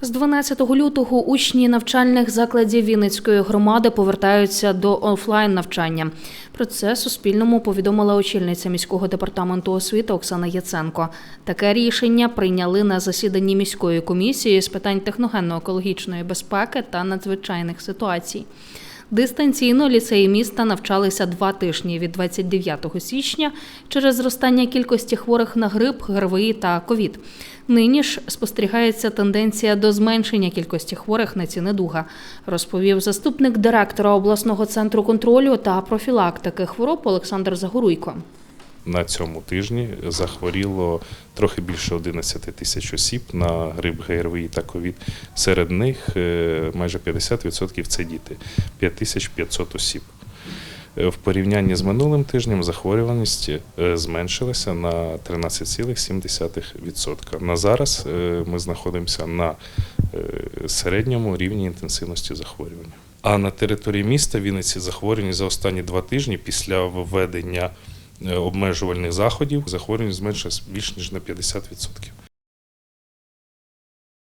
З 12 лютого учні навчальних закладів Вінницької громади повертаються до офлайн навчання. Про це Суспільному повідомила очільниця міського департаменту освіти Оксана Яценко. Таке рішення прийняли на засіданні міської комісії з питань техногенно-екологічної безпеки та надзвичайних ситуацій. Дистанційно ліцеї міста навчалися два тижні від 29 січня через зростання кількості хворих на грип, ГРВІ та ковід. Нині ж спостерігається тенденція до зменшення кількості хворих на ці недуга, розповів заступник директора обласного центру контролю та профілактики хвороб Олександр Загоруйко. На цьому тижні захворіло трохи більше 11 тисяч осіб на грип ГРВІ та ковід. Серед них е, майже 50% це діти 5500 осіб. Е, В порівнянні з минулим тижнем захворюваність е, зменшилася на 13,7%. На зараз ми знаходимося на середньому рівні інтенсивності захворювання. А на території міста Вінниці захворюваність за останні два тижні після введення обмежувальних заходів захворюваність зменшилась більш ніж на 50%.